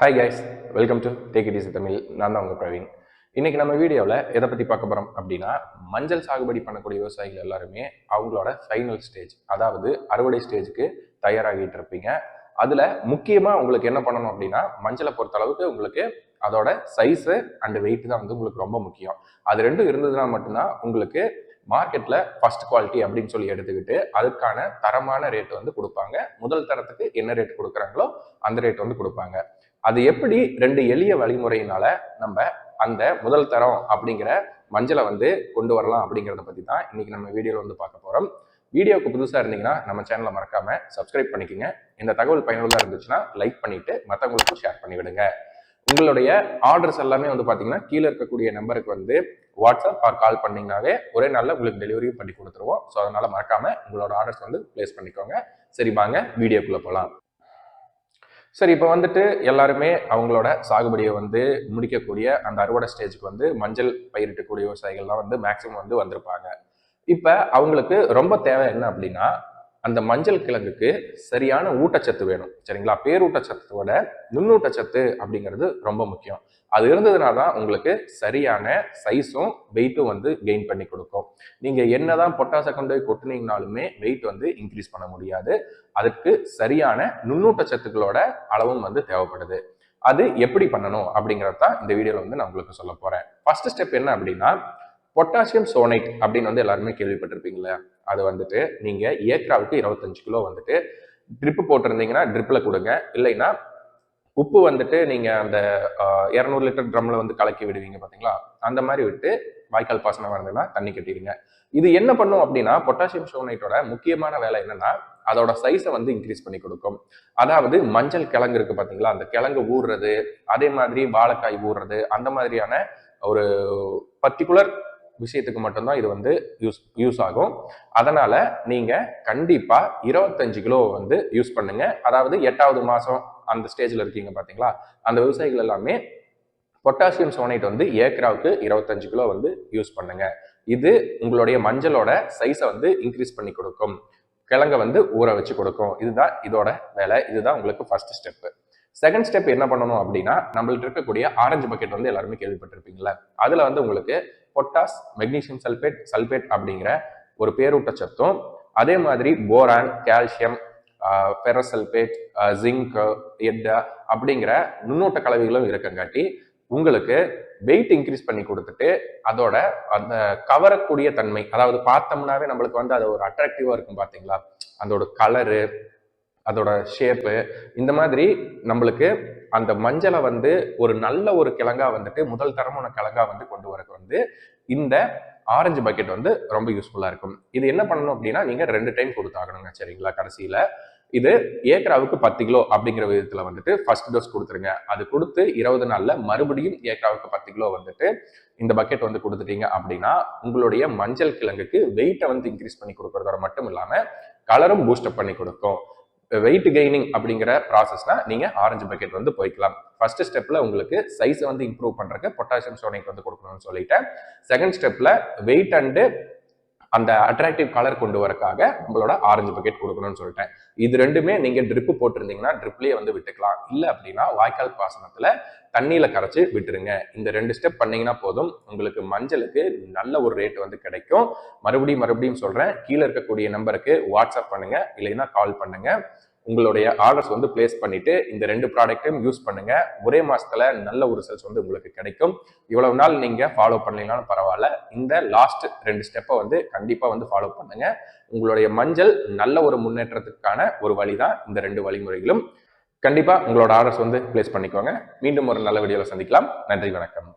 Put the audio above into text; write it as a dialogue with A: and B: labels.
A: Hi guys welcome to take it is Tamil நான் தான் உங்கள் பிரவீன். இன்றைக்கி நம்ம வீடியோவில் எதை பற்றி பார்க்க போகிறோம் அப்படின்னா மஞ்சள் சாகுபடி பண்ணக்கூடிய விவசாயிகள் எல்லாருமே அவங்களோட ஃபைனல் ஸ்டேஜ் அதாவது அறுவடை ஸ்டேஜுக்கு தயாராகிட்டு இருப்பீங்க. அதில் முக்கியமாக உங்களுக்கு என்ன பண்ணணும் அப்படின்னா மஞ்சளை பொறுத்த அளவுக்கு உங்களுக்கு அதோட சைஸு அண்ட் வெயிட் தான் வந்து உங்களுக்கு ரொம்ப முக்கியம். அது ரெண்டும் இருந்ததுன்னா மட்டும்தான் உங்களுக்கு மார்க்கெட்டில் ஃபர்ஸ்ட் குவாலிட்டி அப்படின்னு சொல்லி எடுத்துக்கிட்டு அதுக்கான தரமான ரேட் வந்து கொடுப்பாங்க. முதல் தரத்துக்கு என்ன ரேட் கொடுக்குறாங்களோ அந்த ரேட் வந்து கொடுப்பாங்க. அது எப்படி ரெண்டு எளிய வழிமுறையினால நம்ம அந்த முதல் தரம் அப்படிங்கிற மஞ்சளை வந்து கொண்டு வரலாம் அப்படிங்கிறத பற்றி தான் இன்னைக்கு நம்ம வீடியோவில் வந்து பார்க்க போகிறோம் வீடியோவுக்கு புதுசாக இருந்தீங்கன்னா நம்ம சேனலை மறக்காம சப்ஸ்கிரைப் பண்ணிக்கோங்க. இந்த தகவல் பயனுள்ளதாக இருந்துச்சுன்னா லைக் பண்ணிட்டு மற்றவங்களுக்கும் ஷேர் பண்ணி விடுங்க உங்களுடைய ஆர்டர்ஸ் எல்லாமே வந்து பார்த்தீங்கன்னா கீழே இருக்கக்கூடிய நம்பருக்கு வந்து வாட்ஸ்அப் ஆர் கால் பண்ணிங்கனாவே ஒரே நாளில் உங்களுக்கு டெலிவரியும் பண்ணி கொடுத்துருவோம். ஸோ அதனால மறக்காம உங்களோட ஆர்டர்ஸ் வந்து பிளேஸ் பண்ணிக்கோங்க. சரி வாங்க வீடியோக்குள்ளே போகலாம் சரி இப்போ வந்துட்டு எல்லாருமே அவங்களோட சாகுபடியை வந்து முடிக்கக்கூடிய அந்த அறுவடை ஸ்டேஜுக்கு வந்து மஞ்சள் பயிரிட்டக்கூடிய விவசாயிகள்லாம் வந்து மேக்சிமம் வந்து வந்திருப்பாங்க. இப்போ அவங்களுக்கு ரொம்ப தேவை என்ன அப்படின்னா அந்த மஞ்சள் கிழங்குக்கு சரியான ஊட்டச்சத்து வேணும். சரிங்களா? பேரூட்டச்சத்தோட நுண்ணூட்டச்சத்து அப்படிங்கிறது ரொம்ப முக்கியம். அது இருந்ததுனா தான் உங்களுக்கு சரியான சைஸும் வெயிட்டும் வந்து கெயின் பண்ணி கொடுக்கும். நீங்கள் என்னதான் பொட்டாசை கொண்டு போய் கொட்டினீங்கனாலுமே வெயிட் வந்து இன்க்ரீஸ் பண்ண முடியாது. அதுக்கு சரியான நுண்ணூட்டச்சத்துக்களோட அளவும் வந்து தேவைப்படுது. அது எப்படி பண்ணணும் அப்படிங்கிறது தான் இந்த வீடியோவில் வந்து நான் உங்களுக்கு சொல்ல போகிறேன் ஃபர்ஸ்ட் ஸ்டெப் என்ன அப்படின்னா பொட்டாசியம் சோனைட் அப்படின்னு வந்து எல்லாருமே கேள்விப்பட்டிருப்பீங்களா அது வந்துட்டு நீங்கள் ஏக்கராவுக்கு இருபத்தஞ்சு கிலோ வந்துட்டு ட்ரிப்பு போட்டிருந்தீங்கன்னா ட்ரிப்பில் கொடுங்க. இல்லைன்னா உப்பு வந்துட்டு நீங்கள் அந்த இரநூறு லிட்டர் ட்ரம்மில் வந்து கலக்கி விடுவீங்க பார்த்தீங்களா அந்த மாதிரி விட்டு வாய்க்கால் பாசனம் இருந்ததுன்னா தண்ணி கட்டிடுங்க. இது என்ன பண்ணும் அப்படின்னா பொட்டாசியம் சோனைட்டோட முக்கியமான வேலை என்னன்னா அதோட சைஸை வந்து இன்க்ரீஸ் பண்ணி கொடுக்கும். அதாவது மஞ்சள் கிழங்கு இருக்கு பார்த்தீங்களா அந்த கிழங்கு ஊறுறது அதே மாதிரி வாழைக்காய் ஊறுறது அந்த மாதிரியான ஒரு பர்டிகுலர் விஷயத்துக்கு மட்டும்தான் இது வந்து யூஸ் யூஸ் ஆகும். அதனால் நீங்கள் கண்டிப்பாக இருபத்தஞ்சு கிலோ வந்து யூஸ் பண்ணுங்க. அதாவது எட்டாவது மாதம் அந்த ஸ்டேஜில் இருக்கீங்க பார்த்தீங்களா அந்த விவசாயிகள் எல்லாமே பொட்டாசியம் சோனைட் வந்து ஏக்கராவுக்கு இருபத்தஞ்சு கிலோ வந்து யூஸ் பண்ணுங்க. இது உங்களுடைய மஞ்சளோட சைஸை வந்து இன்க்ரீஸ் பண்ணி கொடுக்கும். கிழங்க வந்து ஊற வச்சு கொடுக்கும். இதுதான் இதோட வேலை. இதுதான் உங்களுக்கு ஃபர்ஸ்ட் ஸ்டெப்பு செகண்ட் ஸ்டெப் என்ன பண்ணணும் அப்படின்னா நம்மள்ட்ட இருக்கக்கூடிய ஆரஞ்சு பக்கெட் வந்து எல்லாருமே கேள்விப்பட்டிருப்பீங்களா அதுல வந்து உங்களுக்கு பொட்டாஸ் மெக்னீசியம் சல்பேட் சல்பேட் அப்படிங்கிற ஒரு பேரூட்டச்சத்தும் அதே மாதிரி போரான் கால்சியம் பெரசல்பேட் ஜிங்க் எட்டா அப்படிங்கிற நுண்ணூட்ட கலவைகளும் இருக்கங்காட்டி உங்களுக்கு வெயிட் இன்க்ரீஸ் பண்ணி கொடுத்துட்டு அதோட அந்த கவரக்கூடிய தன்மை அதாவது பார்த்தோம்னாவே நம்மளுக்கு வந்து அது ஒரு அட்ராக்டிவாக இருக்கும் பார்த்தீங்களா? அதோட கலரு அதோட ஷேப்பு இந்த மாதிரி நம்மளுக்கு அந்த மஞ்சளை வந்து ஒரு நல்ல ஒரு கிழங்கா வந்துட்டு முதல் தரமான கிழங்கா வந்து கொண்டு வரக்கு வந்து இந்த ஆரஞ்சு பக்கெட் வந்து ரொம்ப யூஸ்ஃபுல்லா இருக்கும். இது என்ன பண்ணணும் அப்படின்னா நீங்க ரெண்டு டைம் கொடுத்தாகணுங்க சரிங்களா கடைசியில. இது ஏக்கராவுக்கு பத்து கிலோ அப்படிங்கிற விதத்துல வந்துட்டு ஃபர்ஸ்ட் டோஸ் கொடுத்துருங்க. அது கொடுத்து இருபது நாள்ல மறுபடியும் ஏக்கராவுக்கு பத்து கிலோ வந்துட்டு இந்த பக்கெட் வந்து கொடுத்துட்டீங்க அப்படின்னா உங்களுடைய மஞ்சள் கிழங்குக்கு வெயிட்டை வந்து இன்க்ரீஸ் பண்ணி கொடுக்கறதோட மட்டும் இல்லாம கலரும் பூஸ்டப் பண்ணி கொடுக்கும். வெயிட் கெய்னிங் அப்படிங்கிற ப்ராசஸ்னா நீங்கள் ஆரஞ்சு பக்கெட் வந்து போய்க்கலாம். ஃபர்ஸ்ட் ஸ்டெப்பில் உங்களுக்கு சைஸை வந்து இம்ப்ரூவ் பண்ணுறதுக்கு பொட்டாசியம் சோனிக் வந்து கொடுக்கணும்னு சொல்லிட்டேன். செகண்ட் ஸ்டெப்பில் வெயிட் அண்டு அந்த அட்ராக்டிவ் கலர் கொண்டு வரக்காக நம்மளோட ஆரஞ்சு பக்கெட் கொடுக்கணும்னு சொல்லிட்டேன். இது ரெண்டுமே நீங்க ட்ரிப்பு போட்டிருந்தீங்கன்னா ட்ரிப்லயே வந்து விட்டுக்கலாம். இல்லை அப்படின்னா வாய்க்கால் பாசனத்துல தண்ணியில கரைச்சு விட்டுருங்க. இந்த ரெண்டு ஸ்டெப் பண்ணீங்கன்னா போதும். உங்களுக்கு மஞ்சளுக்கு நல்ல ஒரு ரேட் வந்து கிடைக்கும். மறுபடியும் மறுபடியும் சொல்றேன். கீழே இருக்கக்கூடிய நம்பருக்கு வாட்ஸ்அப் பண்ணுங்க. இல்லைன்னா கால் பண்ணுங்க. உங்களுடைய ஆர்டர்ஸ் வந்து பிளேஸ் பண்ணிட்டு இந்த ரெண்டு ப்ராடக்ட்டையும் யூஸ் பண்ணுங்க. ஒரே மாசத்துல நல்ல ஒரு ரிசல்ட்ஸ் வந்து உங்களுக்கு கிடைக்கும். இவ்வளவு நாள் நீங்க ஃபாலோ பண்ணீங்கனாலும் பரவாயில்ல. இந்த லாஸ்ட் ரெண்டு ஸ்டெப்பை வந்து கண்டிப்பா வந்து ஃபாலோ பண்ணுங்க. உங்களுடைய மஞ்சள் நல்ல ஒரு முன்னேற்றத்துக்கான ஒரு வழி தான் இந்த ரெண்டு வழிமுறைகளும். கண்டிப்பா உங்களோட ஆர்டர்ஸ் வந்து பிளேஸ் பண்ணிக்கோங்க. மீண்டும் ஒரு நல்ல வீடியோவில் சந்திக்கலாம். நன்றி வணக்கம்.